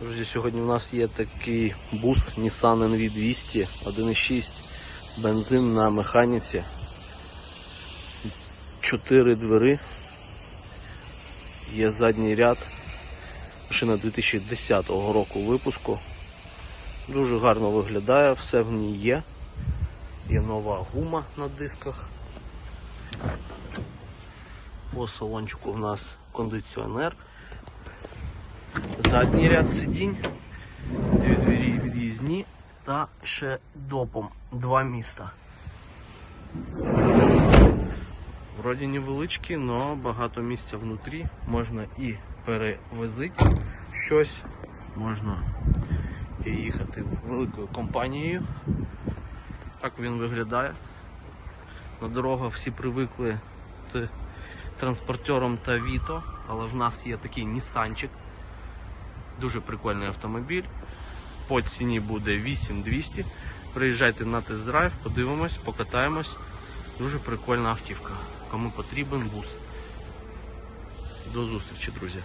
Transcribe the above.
Друзі, сьогодні у нас є такий бус Nissan NV200 1.6 бензин на механіці. Чотири двери. Є задній ряд. Машина 2010 року випуску. Дуже гарно виглядає, все в ній є. Є нова гума на дисках. По салончику в нас кондиціонер. Задній ряд сидінь, дві двері від'їзні та ще допом два міста. Вроді невеличкі, але багато місця внутрі. Можна і перевозити щось, можна і їхати великою компанією. Так він виглядає. На дорогах всі привикли з транспортером та Віто, але в нас є такий Нісанчик. Дуже прикольний автомобіль. По ціні буде 8200. Приїжджайте на тест-драйв, подивимось, покатаємось. Дуже прикольна автівка. Кому потрібен бус. До зустрічі, друзі.